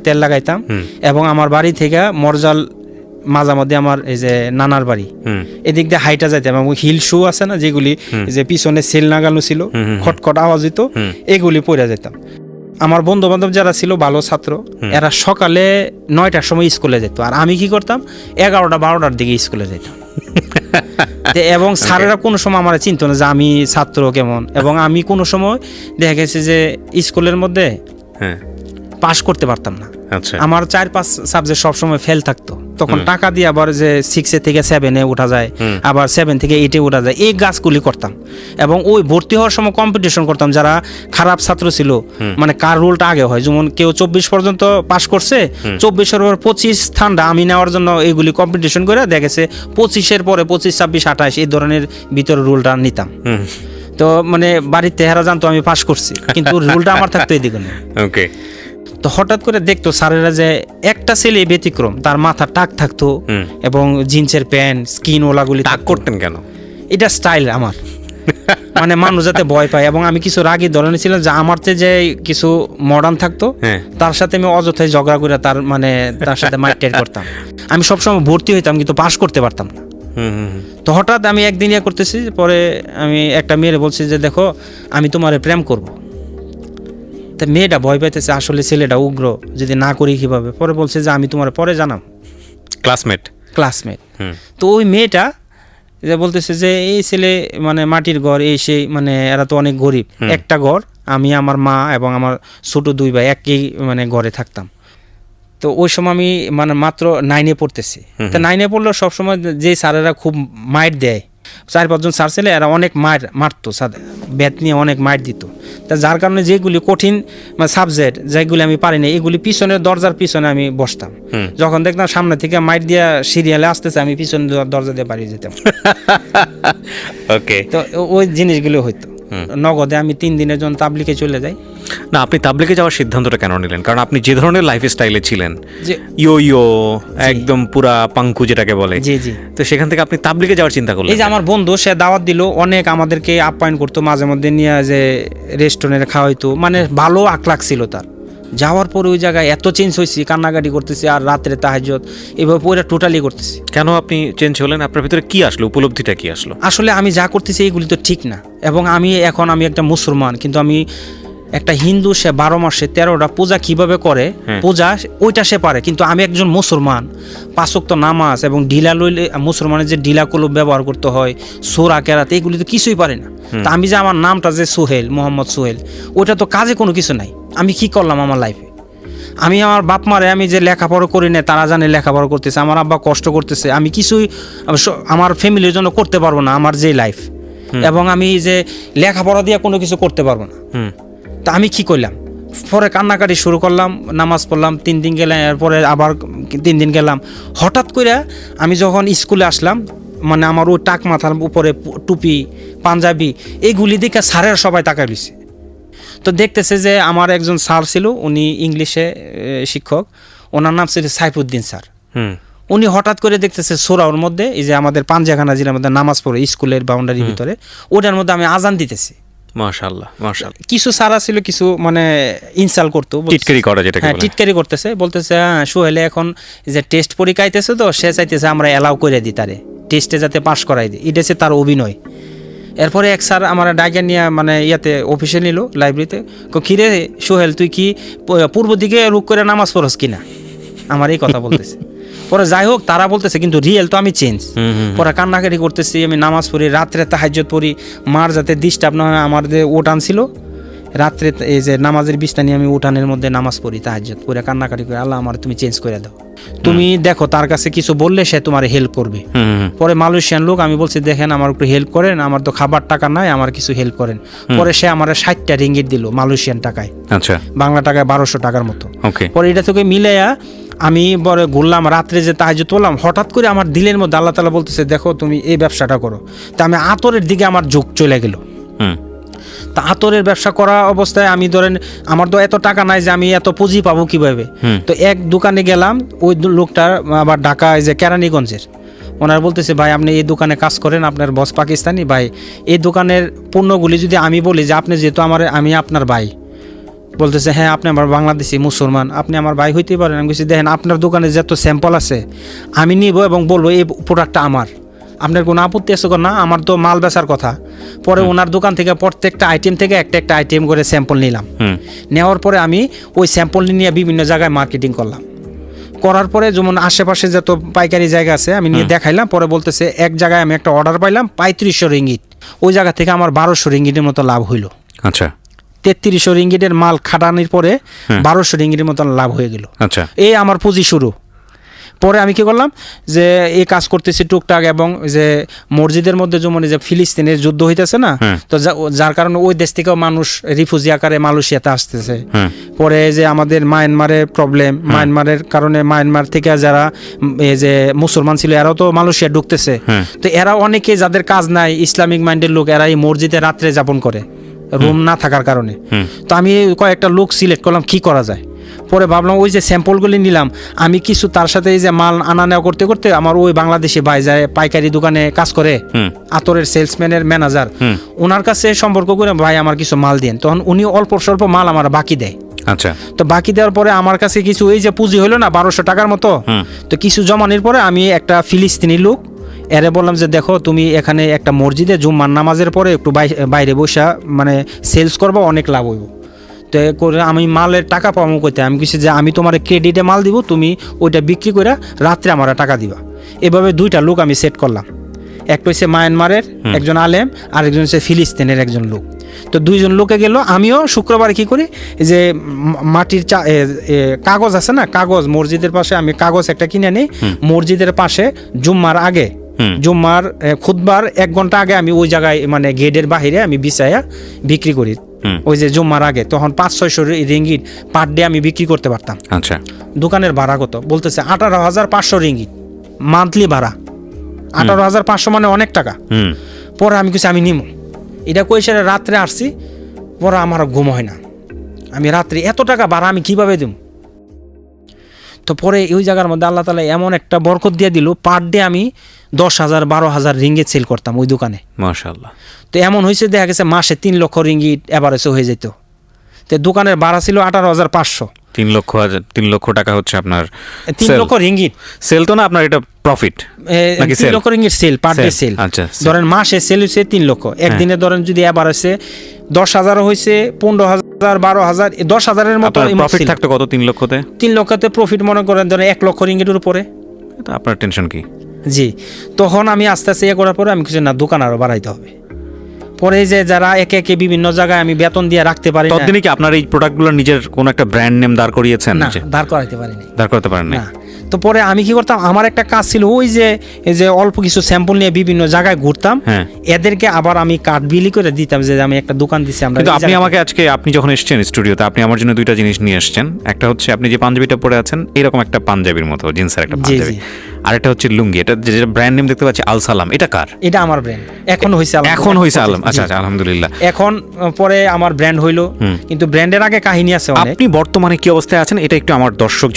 তেল লাগাইতাম এবং আমার বাড়ি থেকে মরজাল মাঝামধ্যে আমার এই যে নানার বাড়ি। এদিক দিয়ে হাইটা যাইতাম এবং হিল শু আছে না যেগুলি যে পিছনে সেল নাগানো ছিল খটখট আওয়াজ হইতো এগুলি পরে যেতাম আমার বন্ধু বান্ধব যারা ছিল ভালো ছাত্র এরা সকালে নয়টার সময় স্কুলে যেত। আর আমি কি করতাম এগারোটা বারোটার দিকে স্কুলে যেতাম এবং স্যারেরা কোনো সময় আমার চিনতো না যে আমি ছাত্র কেমন। এবং আমি কোনো সময় দেখা গেছে যে স্কুলের মধ্যে হ্যাঁ। পাশ করতে পারতাম না। আচ্ছা। আমার চার পাঁচ সাবজেক্ট সবসময় ফেল থাকতো। তখন টাকা দিয়ে আবার যে সিক্সে থেকে সেভেনে ওঠা যায় আবার সেভেন থেকে এইটে ওঠা যায় এই গাছগুলি করতাম। এবং ওই ভর্তি হওয়ার সময় কম্পিটিশন করতাম যারা খারাপ ছাত্র ছিল মানে কার রুলটা আগে হয়? যেমন কেউ চব্বিশ পর্যন্ত পাশ করছে চব্বিশের পর পঁচিশ স্থানটা আমি নেওয়ার জন্য এইগুলি কম্পিটিশন করে দেখেছে পঁচিশের পরে পঁচিশ ছাব্বিশ আঠাশ এই ধরনের ভিতরে রুলটা নিতাম। তো মানে বাড়ির তেহারা জানতো আমি পাশ করছি কিন্তু রুলটা আমার থাকতো এদিকে। ওকে তো হঠাৎ করে দেখতো স্যারেরা যে একটা ছেলে ব্যতিক্রম তার মাথা টাক থাকতো এবং জিন্সের প্যান্ট স্কিন ওলাগুলি থাকতো। করতেন কেন? এটা স্টাইল আমার। মানে মানুষ যাতে ভয় পায় এবং আমি কিছু রাগি ধরনের ছিলাম যে আমার যে কিছু মডার্ন থাকতো হ্যাঁ। তার সাথে আমি অযথায় ঝগড়া করে তার মানে তার সাথে মাইটের করতাম। আমি সবসময় ভর্তি হইতাম কিন্তু পাশ করতে পারতাম না। তো হঠাৎ আমি একদিন ইয়ে করতেছি পরে আমি একটা মেয়ের বলছি যে দেখো আমি তোমারে প্রেম করব। তা মেয়েটা ভয় পাইতেছে আসলে ছেলেটা উগ্র যদি না করি কীভাবে? পরে বলছে যে আমি তোমার পরে জানাম। ক্লাসমেট ক্লাসমেট হুম। তো ওই মেয়েটা যে বলতেছে যে এই ছেলে মানে মাটির ঘর এই সেই মানে এরা তো অনেক গরিব। একটা ঘর আমি আমার মা এবং আমার ছোট দুই ভাই একই মানে ঘরে থাকতাম। তো ওই সময় আমি মানে মাত্র নাইনে পড়তেছি। তা নাইনে পড়লেও সবসময় যে স্যারেরা খুব মাইট দেয় চার পাঁচজন স্যার ছেলে এরা অনেক মার মারতো ব্যাট নিয়ে অনেক মাইট দিত। তা যার কারণে যেগুলি কঠিন সাবজেক্ট যেগুলি আমি পারি না এগুলি পিছনের দরজার পিছনে আমি বসতাম। যখন দেখতাম সামনে থেকে মাইট দিয়া সিরিয়ালে আসতেছে আমি পিছনে দরজা দিয়ে বাড়িয়ে যেতাম। ওকে তো ওই জিনিসগুলো হইতো। নগদে আমি তিন দিনের জন্য তাবলিকে চলে যাই। না আপনি তাবলিকে যাওয়ার সিদ্ধান্তটা কেন নিলেন? কারণ আপনি যে ধরনের লাইফ স্টাইলে ছিলেন ইয়ো ইয়ো একদম পুরা পাঙ্কু যেটাকে বলে জি জি। তো সেখান থেকে আপনি তাবলিকে যাওয়ার চিন্তা করলেন এই যে আমার বন্ধু সে দাওয়াত দিল অনেক আমাদেরকে আপ্যায়ন করতো মাঝে মধ্যে নিয়ে যে রেস্টুরেন্টে খাওয়াইতো মানে ভালো আখলাখ ছিল তার। যাওয়ার পরে ওই জায়গায় এত চেঞ্জ হয়েছি কান্নাকাটি করতেছি আর রাত্রে তাহাজত এভাবে পুরো টোটালি করতেছি। কেন আপনি চেঞ্জ হলেন? আপনার ভিতরে কি আসলো? উপলব্ধিটা কি আসলো? আসলে আমি যা করতেছি এইগুলি তো ঠিক না। এবং আমি এখন আমি একটা মুসলমান কিন্তু আমি একটা হিন্দু সে বারো মাসে তেরোটা পূজা কীভাবে করে? হ্যাঁ। পূজা ওইটা সে পারে। কিন্তু আমি একজন মুসলমান। পাঁচক্ত নামাজ এবং ঢিলা লইলে মুসলমানের যে ঢিলা ঢিলাগুলো ব্যবহার করতে হয় সোরা কেরাত এগুলি তো কিছুই পারে না। তা আমি যে আমার নামটা যে সোহেল মোহাম্মদ সোহেল ওইটা তো কাজে কোনো কিছু নাই। আমি কি করলাম আমার লাইফে আমি আমার বাপ মারে আমি যে লেখাপড়া করি না তারা জানে লেখাপড়া করতেছে আমার আব্বা কষ্ট করতেছে আমি কিছুই আমার ফ্যামিলির জন্য করতে পারব না আমার যে লাইফ এবং আমি যে লেখাপড়া দিয়ে কোনো কিছু করতে পারব না। হুম। তা আমি কি করলাম? পরে কান্নাকাটি শুরু করলাম নামাজ পড়লাম তিন দিন গেলাম এরপরে আবার তিন দিন গেলাম। হঠাৎ করে আমি যখন স্কুলে আসলাম মানে আমার ওই টাক মাথার উপরে টুপি পাঞ্জাবি এইগুলি দেখে স্যারের সবাই তাকাই দিছে তো দেখতেছে যে আমার একজন স্যার ছিল উনি ইংলিশে শিক্ষক। ওনার নাম ছিল সাইফুদ্দিন স্যার। হুম। উনি হঠাৎ করে দেখতেছে সোরাওর মধ্যে এই যে আমাদের পাঞ্জাখানা জেলার মধ্যে নামাজ পড়ে স্কুলের বাউন্ডারির ভিতরে ওটার মধ্যে আমি আজান দিতেছি। মাশাআল্লাহ মাশাআল্লাহ। কিছু সারা ছিল কিছু মানে ইনসাল করতো টিটকারি করা যেটাকে হ্যাঁ টিটকারি করতেছে বলতেছে হ্যাঁ সোহেলে এখন যে টেস্ট পরীক্ষা আইতেছে তো সে চাইতেছে আমরা অ্যালাউ করে দিই তারে টেস্টে যাতে পাশ করাই দিই এটা হচ্ছে তার অভিনয়। এরপরে এক স্যার আমার ডাইকে নিয়ে মানে ইয়াতে অফিসে নিল লাইব্রেরিতে কিরে সোহেল তুই কি পূর্ব দিকে রুক করে নামাজ পড়স কিনা? আমার এই কথা বলতেছে। পরে যাই হোক তারা বলতেছে কিন্তু রিয়েল তো আমি চেঞ্জ পরে কান্নাকাটি করতেছি আমি নামাজ পড়ি রাত্রে তাহাজ্জত পড়ি মার যাতে ডিস্টার্ব না হয় আমার যে উঠান ছিল রাত্রে এই যে নামাজের বিছনা নিয়ে আমি উঠানের মধ্যে নামাজ পড়ি তাহাজ্জত পড়ে কান্নাকাটি করে আল্লাহ আমার তুমি চেঞ্জ করে দাও। তুমি দেখো তার কাছে কিছু বললে সে তোমার হেল্প করবে। পরে মালয়েশিয়ান লোক আমি বলছি দেখেন আমার একটু হেল্প করেন আমার তো খাবার টাকা নাই আমার কিছু হেল্প করেন। পরে সে আমার ষাটটা রিঙ্গিট দিল মালয়েশিয়ান টাকায়। আচ্ছা। বাংলা টাকায় বারোশো টাকার মতো। পরে এটা থেকে মিলাইয়া আমি পরে ঘুরলাম রাত্রে যে তাহাজ তোলাম হঠাৎ করে আমার দিলের মধ্যে আল্লাহ তালা বলতেছে দেখো তুমি এই ব্যবসাটা করো। তা আমি আতরের দিকে আমার ঝোঁক চলে গেল। হুম। তা আতরের ব্যবসা করা অবস্থায় আমি ধরেন আমার তো এত টাকা নাই যে আমি এত পুঁজি পাবো কীভাবে? তো এক দোকানে গেলাম ওই লোকটার আবার ঢাকা এই যে কেরানীগঞ্জের। ওনার বলতেছে ভাই আপনি এই দোকানে কাজ করেন আপনার বস পাকিস্তানি ভাই। এই দোকানের পণ্যগুলি যদি আমি বলি যে আপনি যেহেতু আমার আমি আপনার ভাই। বলতেছে হ্যাঁ আপনি আমার বাংলাদেশি মুসলমান। আপনি আমার ভাই হইতে পারেন। আমি বলছি দেখেন আপনার দোকানে যত স্যাম্পল আছে আমি নিব এবং বলব এই প্রোডাক্টটা আমার। আপনার কোনো আপত্তি আছে না আমার তো মাল বেচার কথা। পরে ওনার দোকান থেকে প্রত্যেকটা আইটেম থেকে একটা একটা আইটেম করে স্যাম্পল নিলাম। নেওয়ার পরে আমি ওই স্যাম্পল নিয়ে বিভিন্ন জায়গায় মার্কেটিং করলাম। করার পরে যেমন আশেপাশে যত পাইকারি জায়গা আছে আমি নিয়ে দেখাইলাম। পরে বলতেছে এক জায়গায় আমি একটা অর্ডার পাইলাম পঁয়ত্রিশশো রিঙ্গিট ওই জায়গা থেকে আমার বারোশো রিঙ্গিটের মতো লাভ হইল। আচ্ছা। তেত্রিশশো রিঙ্গিটের মাল খাটানির পরে বারোশো রিঙ্গিটের মতন লাভ হয়ে গেল। আচ্ছা। এই আমার পুঁজি শুরু। পরে আমি কি করলাম যে এই কাজ করতেছি টুকটাক এবং যে মসজিদের মধ্যে যেমন যে ফিলিস্তিনের যুদ্ধ হইতেছে না। তো যার কারণে ওই দেশ থেকেও মানুষ রিফিউজি আকারে মালয়েশিয়াতে আসতেছে। পরে যে আমাদের মায়ানমারের প্রবলেম মায়ানমারের কারণে মায়ানমার থেকে যারা এই যে মুসলমান ছিল এরাও তো মালয়েশিয়া ঢুকতেছে। তো এরা অনেকে যাদের কাজ নাই ইসলামিক মাইন্ডের লোক এরা এই মসজিদে রাত্রে যাপন করে। রুম না থাকার কারণে। তো আমি কয়েকটা লোক সিলেক্ট করলাম কি করা যায়? পরে ভাবলাম ওই যে স্যাম্পলগুলি নিলাম আমি কিছু তার সাথে এই যে মাল আনা নেওয়া করতে করতে আমার ওই বাংলাদেশে ভাই যায় পাইকারি দোকানে কাজ করে আতরের সেলসম্যানের ম্যানেজার ওনার কাছে সম্পর্ক করে ভাই আমার কিছু মাল দেন। তখন উনি অল্প স্বল্প মাল আমার বাকি দেয়। আচ্ছা। তো বাকি দেওয়ার পরে আমার কাছে কিছু এই যে পুঁজি হলো না বারোশো টাকার মতো তো কিছু জমানোর পরে আমি একটা ফিলিস্তিনি লোক এরে বললাম যে দেখো তুমি এখানে একটা মসজিদে জুম্মার নামাজের পরে একটু বাই- বাইরে বসা মানে সেলস করব অনেক লাভ হইব। তো এ করে আমি মালের টাকা পাবো করতে আমি কিছু যে আমি তোমার ক্রেডিটে মাল দিব তুমি ওইটা বিক্রি করে রাত্রে আমার টাকা দিবা। এভাবে দুইটা লোক আমি সেট করলাম। একটা হচ্ছে মায়ানমারের একজন আলেম আর একজন হচ্ছে ফিলিস্তিনের একজন লোক। তো দুইজন লোকে গেল আমিও শুক্রবারে কি করি যে মাটির চা কাগজ আছে না কাগজ মসজিদের পাশে আমি কাগজ একটা কিনে নিই মসজিদের পাশে জুম্মার আগে। জুম্মার এ, খুতবার এক ঘণ্টা আগে আমি ওই জায়গায় মানে গেটের বাহিরে আমি বিছাইয়া বিক্রি করি। ওই যে জুম্মার আগে তখন পাঁচ ছয়শো রিঙ্গিট পার ডে আমি বিক্রি করতে পারতাম। আচ্ছা। দোকানের ভাড়া কত? বলতেছে আঠারো হাজার পাঁচশো রিঙ্গিট মান্থলি ভাড়া। আঠারো হাজার পাঁচশো মানে অনেক টাকা। হুম। পরে আমি কিছু আমি নিমো। এটা কই সেটা রাত্রে আসছি পরে আমার ঘুম হয় না। আমি রাত্রে এত টাকা ভাড়া আমি কীভাবে দিব তো পরে ওই জায়গার মধ্যে আল্লাহ তালা এমন একটা বরকত দিয়ে দিল পার ডে আমি দশ হাজার বারো হাজার রিঙ্গিট সেল করতাম ওই দোকানে। মাশাআল্লাহ। তো এমন হয়েছে দেখা গেছে মাসে তিন লক্ষ রিঙ্গিট এভারেজে হয়ে যেত। তো দোকানের ভাড়া ছিল আঠারো হাজার পাঁচশো। তিন লক্ষ হাজার তিন লক্ষ টাকা হচ্ছে আপনার তিন লক্ষ রিঙ্গিত। সেল তো না আপনার এটা প্রফিট তিন লক্ষ ringgit sale per day sale. আচ্ছা, ধরেন মাসে সেল হচ্ছে তিন লক্ষ একদিনে ধরেন যদি হচ্ছে দশ হাজারও হয়েছে পনেরো হাজার বারো হাজার দশ হাজারের মতো প্রফিট থাকতো কত তিন লক্ষতে? তিন লক্ষতে প্রফিট মনে করেন ধরেন এক লক্ষ রিঙ্গিটের উপরে। আপনার টেনশন কি? জি। তখন আমি আস্তে আস্তে ইয়ে করার পরে আমি কিছু না দোকান আরও বাড়াইতে হবে। পরে যে যারা একে একে বিভিন্ন জায়গায় আমি বেতন দিয়ে রাখতে পারি না। ততদিনে কি আপনার এই প্রোডাক্টগুলো নিজের কোন একটা ব্র্যান্ড নেম দাঁড় করিয়েছেন না দাঁড় করাইতে পারিনি। দাঁড় করতে পারেন না। তো পরে আমি কি করতাম? আমার একটা কাজ ছিল ওই যে এই যে অল্প কিছু স্যাম্পল নিয়ে বিভিন্ন জায়গায় ঘুরতাম। হ্যাঁ। এদেরকে আবার আমি কাঠ বিলি করে দিতাম যে আমি একটা দোকান দিছি আমরা কিন্তু আপনি আমাকে আজকে আপনি যখন এসেছেন স্টুডিওতে আপনি আমার জন্য দুইটা জিনিস নিয়ে এসেছেন। একটা হচ্ছে আপনি যে পাঞ্জাবিটা পরে আছেন এরকম একটা পাঞ্জাবির মতো জিন্সের একটা পাঞ্জাবি। আর একটা হচ্ছে লুঙ্গি এটা যে ব্র্যান্ড নেম দেখতে পাচ্ছি আল সালাম এটা কার? এটা আমার ব্র্যান্ড এখন হয়েছে আলহামদুলিল্লাহ। এখন হয়েছে আলম আচ্ছা আচ্ছা আলহামদুলিল্লাহ। এখন পরে আমার ব্র্যান্ড হইল। কিন্তু ব্র্যান্ডের আগে কাহিনী আছে অনেক। আপনি বর্তমানে কি অবস্থায় আছেন? এটা একটু আমার দর্শক